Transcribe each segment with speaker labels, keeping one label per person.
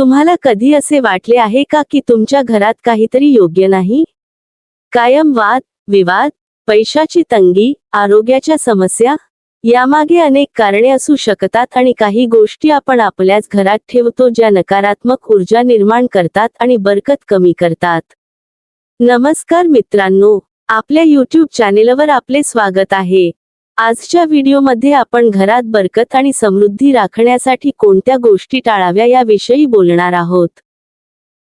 Speaker 1: तुम्हाला कधी असे वाटले आहे का की तुमच्या घरात काहीतरी योग्य नाही? कायम वाद विवाद पैशाची तंगी आरोग्याच्या समस्या यामागे अनेक कारणे असू शकतात आणि काही गोष्टी आपण आपल्याच घरात ठेवतो ज्या नकारात्मक ऊर्जा निर्माण करतात आणि बरकत कमी करतात. नमस्कार मित्रांनो आपल्या यूट्यूब चॅनेलवर आपले स्वागत आहे. आजच्या व्हिडिओमध्ये आपण घरात बरकत आणि समृद्धी राखण्यासाठी कोणत्या गोष्टी टाळाव्या याविषयी बोलणार आहोत.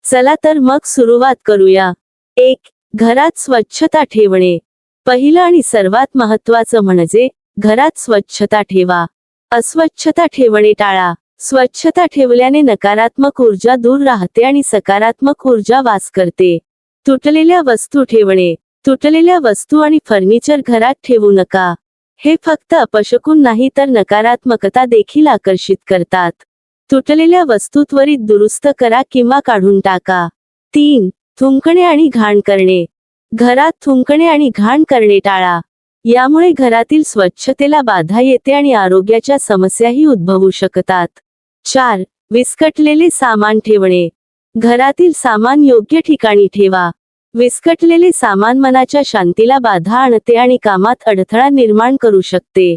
Speaker 1: चला तर मग सुरुवात करूया. एक घरात स्वच्छता ठेवणे. पहिलं आणि सर्वात महत्वाचं म्हणजे घरात स्वच्छता ठेवा. अस्वच्छता ठेवणे टाळा. स्वच्छता ठेवल्याने नकारात्मक ऊर्जा दूर राहते आणि सकारात्मक ऊर्जा वास करते. तुटलेल्या वस्तू ठेवणे. तुटलेल्या वस्तू आणि फर्निचर घरात ठेवू नका. हे फक्त अपशकून नाही तर नकारात्मकता देखील आकर्षित करतात. तुटलेल्या वस्तू त्वरित दुरुस्त करा किंवा काढून टाका. तीन थुंकणे आणि घाण करणे. घरात थुंकणे आणि घाण करणे टाळा. यामुळे घरातील स्वच्छतेला बाधा येते आणि आरोग्याच्या समस्याही उद्भवू शकतात. चार विस्कटलेले सामान ठेवणे. घरातील सामान योग्य ठिकाणी ठेवा. विस्कटलेले सामान मनाच्या शांतीला बाधा आणते आणि कामात अडथळा निर्माण करू शकते.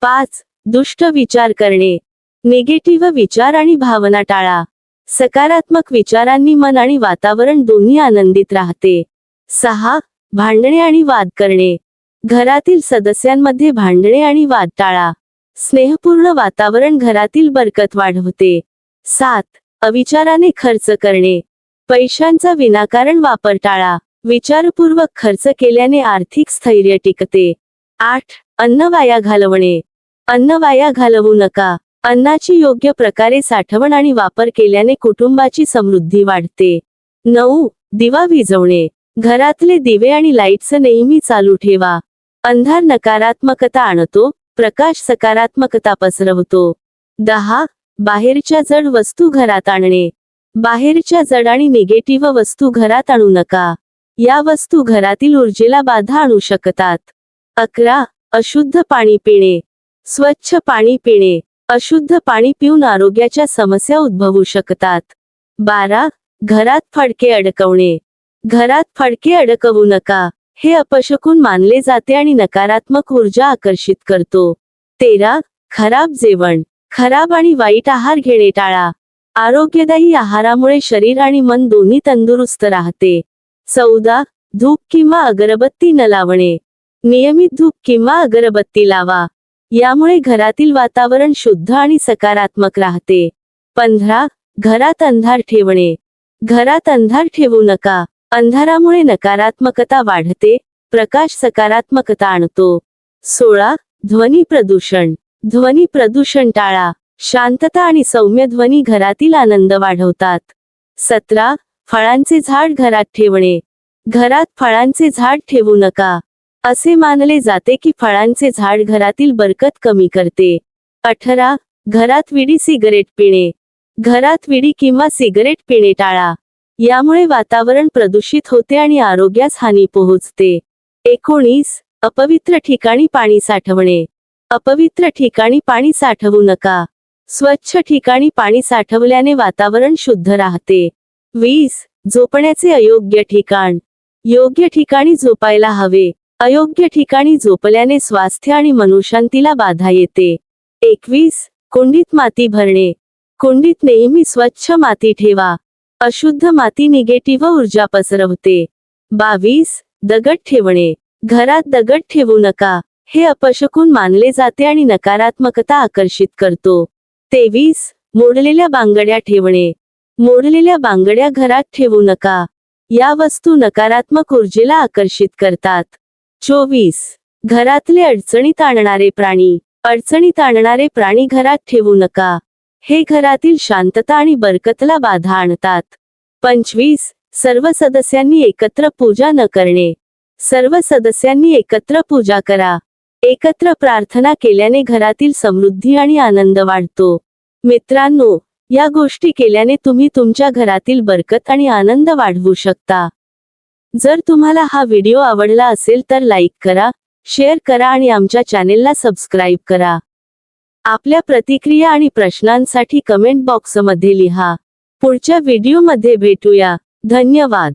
Speaker 1: पाच दुष्ट विचार करणे. निगेटिव्ह विचार आणि भावना टाळा. सकारात्मक विचारांनी मन आणि वातावरण दोन्ही आनंदित राहते. सहा भांडणे आणि वाद करणे. घरातील सदस्यांमध्ये भांडणे आणि वाद टाळा. स्नेहपूर्ण वातावरण घरातील बरकत वाढवते. सात अविचाराने खर्च करणे. पैशांचा विनाकारण वापर टाळा. विचारपूर्वक खर्च केल्याने आर्थिक स्थैर्य टिकते. आठ. अन्न वाया घालवणे. अन्न वाया घालवू नका. अन्नाची योग्य प्रकारे साठवण आणि वापर केल्याने कुटुंबाची समृद्धी वाढते. नऊ. दिवा विजवणे घरातले दिवे आणि लाईट्स नेहमी चालू ठेवा. अंधार नकारात्मकता आणतो प्रकाश सकारात्मकता पसरवतो. दहा. बाहेरच्या जड वस्तू घरात आणणे. बाहेरच्या जड आणि निगेटिव्ह वस्तू घरात आणू नका. या वस्तू घरातील ऊर्जेला बाधा आणू शकतात. अकरा अशुद्ध पाणी पिणे. स्वच्छ पाणी पिणे. अशुद्ध पाणी पिऊन आरोग्याच्या समस्या उद्भवू शकतात. बारा घरात फडके अडकवणे. घरात फडके अडकवू नका. हे अपशकून मानले जाते आणि नकारात्मक ऊर्जा आकर्षित करतो. तेरा खराब जेवण. खराब आणि वाईट आहार घेणे टाळा. आरोग्यदायी आहारामुळे शरीर आणि मन दोन्ही तंदुरुस्त राहते. चौदा धूप किंवा अगरबत्ती न लावणे. नियमित धूप किंवा अगरबत्ती लावा. यामुळे घरातील वातावरण शुद्ध आणि सकारात्मक राहते. पंधरा घरात अंधार ठेवणे. घरात अंधार ठेवू नका. अंधारामुळे नकारात्मकता वाढते प्रकाश सकारात्मकता आणतो. सोळा ध्वनी प्रदूषण. ध्वनी प्रदूषण टाळा. शांतता आणि सौम्य ध्वनी घरातील आनंद वाढवतात. सतरा फळांचे झाड घरात ठेवणे. घरात फळांचे झाड ठेवू नका. असे मानले जाते की फळांचे झाड घरातील बरकत कमी करते. अठरा घरात विडी सिगरेट पिणे. घरात विडी किंवा सिगरेट पिणे टाळा. यामुळे वातावरण प्रदूषित होते आणि आरोग्यास हानी पोहोचते. एकोणीस अपवित्र ठिकाणी पाणी साठवणे. अपवित्र ठिकाणी पाणी साठवू नका. स्वच्छ ठिकाणी पाणी साठवल्याने वातावरण शुद्ध राहते. वीस झोपण्याचे अयोग्य ठिकाण. योग्य ठिकाणी झोपायला हवे. अयोग्य ठिकाणी झोपल्याने स्वास्थ्य आणि मनुशांतीला बाधा येते. एकवीस कुंडीत माती भरणे. कुंडीत नेहमी स्वच्छ माती ठेवा. अशुद्ध माती निगेटिव्ह ऊर्जा पसरवते. बावीस दगड ठेवणे. घरात दगड ठेवू नका. हे अपशकून मानले जाते आणि नकारात्मकता आकर्षित करतो. तेवीस मोडलेल्या बांगड्या ठेवणे. मोडलेल्या बांगड्या घरात ठेवू नका. या वस्तू नकारात्मक ऊर्जेला आकर्षित करतात. चोवीस घरातले अडचणीत आणणारे प्राणी. अडचणीत आणणारे प्राणी घरात ठेवू नका. हे घरातील शांतता आणि बरकतला बाधा आणतात. पंचवीस सर्व सदस्यांनी एकत्र पूजा न करणे. सर्व सदस्यांनी एकत्र पूजा करा. एकत्र प्रार्थना केल्याने घरातील समृद्धी आणि आनंद वाढतो. मित्रांनो या गोष्टी केल्याने तुम्ही तुमच्या घरातील बरकत आणि आनंद वाढवू शकता. जर तुम्हाला हा व्हिडिओ आवडला असेल तर लाईक करा शेअर करा आणि आमच्या चॅनेलला सबस्क्राईब करा. आपल्या प्रतिक्रिया आणि प्रश्नांसाठी कमेंट बॉक्समध्ये लिहा. पुढच्या व्हिडिओमध्ये भेटूया. धन्यवाद.